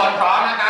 คนพร้อมนะครับ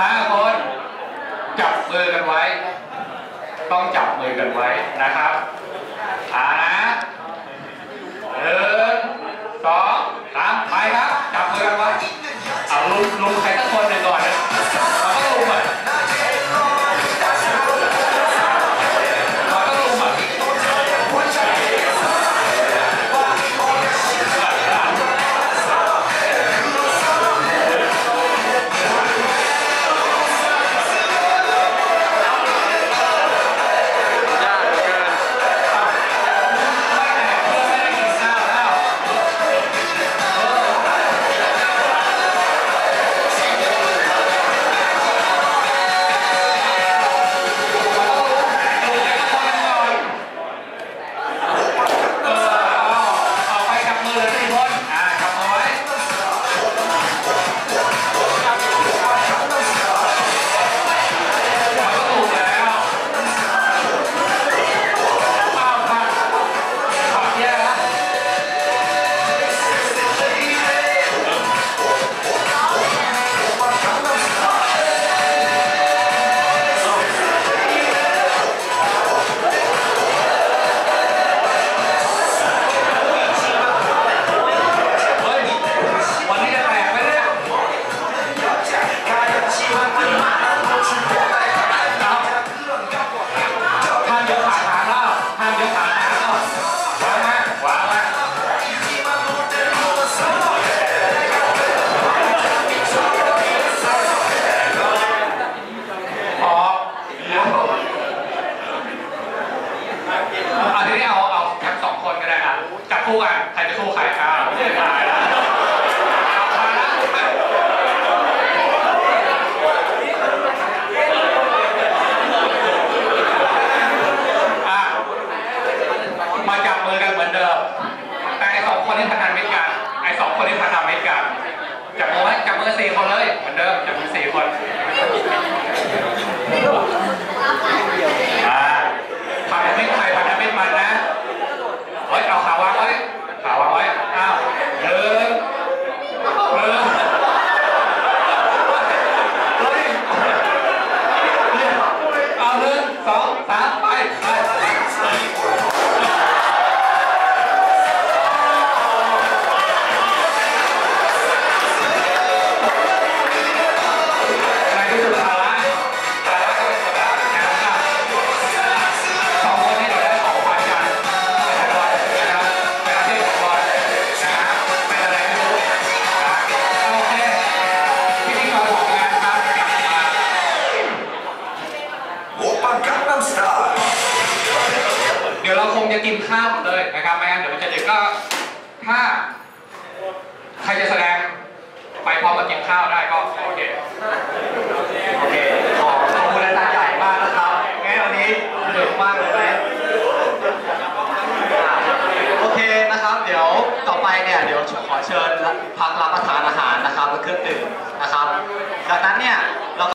ห้าคน จับมือกันไว้ ต้องจับมือกันไว้นะครับอ่า คู่กันใครจะคู่ใครอะไม่ใช่ตายแล้วเอามาแล้วอะมาจับมือกันเหมือนเดิม แต่ไอสองคนที่พันธมิตรกัน ไอสองคนที่พันธมิตรกัน จับมือไว้จับมือสี่คนเลย เหมือนเดิม จับมือสี่คน Gangnam Style เดี๋ยวเราคงจะกินข้าวเลยนะครับไม่งั้นเดี๋ยวมันจะเด็กก็ถ้าใครจะแสดงไปพร้อมกับกินข้าวได้ก็โอเคโอเคขอบคุณอาจารย์ใหญ่มากนะครับงั้นวันนี้สนุกมากเลยนะโอเคนะครับ เดี๋ยวต่อไปเนี่ยเดี๋ยวขอเชิญพักรับประทานอาหารนะครับและเครื่องดื่ม